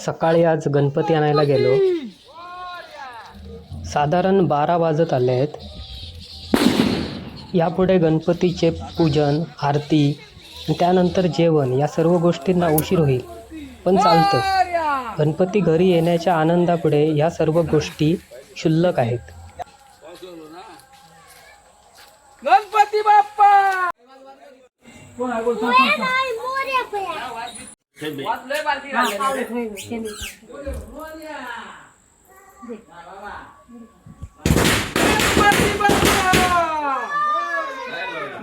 सकाळी आज गणपती आणायला गेलो. साधारण बारा वाजत आले आहेत. यापुढे गणपतीचे पूजन आरती आणि त्यानंतर जेवण या सर्व गोष्टींना उशीर होईल. पण चालतं. गणपती घरी येण्याच्या आनंदापुढे या सर्व गोष्टी क्षुल्लक आहेत. गणपती बाप्पा!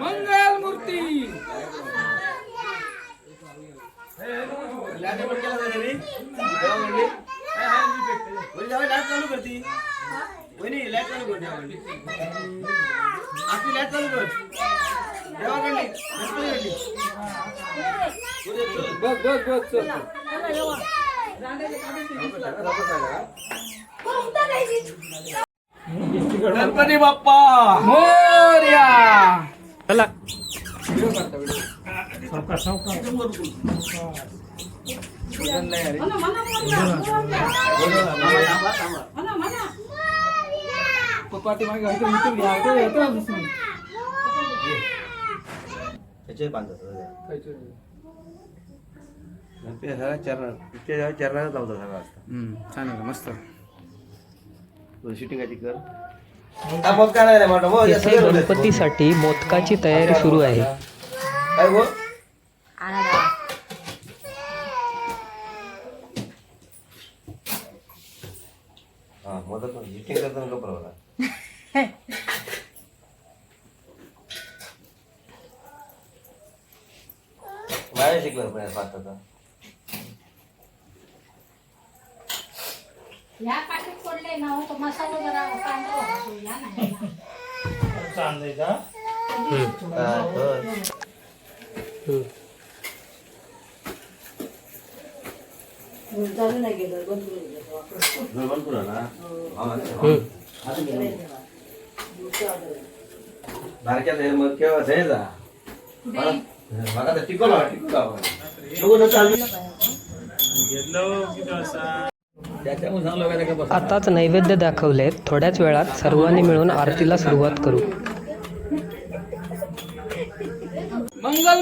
मंगल मूर्ती. चालू करती वहिनी लाइट चालू कर आपली लाइट चालू कर. देवाकडली. बघ बघ बघ चल. गणपती बाप्पा. मोरया. चला. पाठीमागे घालतो, इथून घ्या. इथं येतो दुसरं. त्याचे बांधत ते सगळ्या चरण ते चरणाला लावतो सगळा असता हम्म, छान आहे मस्त. शूटिंग कर. मग काय नाही येथे गणपतीसाठी मोदकाची तयारी सुरू आहे. काय गो हा मदत शूटिंग करताना नको. बरोबर नाही शिकलं पण पाहता या पाठीत पडले ना हो, तो मसाला जरा पांढरा होतो, या नाही ना. हम्म. हम्म. बारक्या मग केव्हा जायचा मला तर टिकवला टिकवला नको चालू त्याच्यामुळे सांगलो काय बस आताच नैवेद्य दाखवलेत. थोड्याच वेळात सर्वांनी मिळून आरतीला सुरुवात करू. मंगल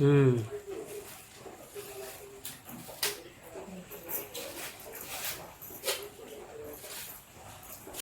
हम्म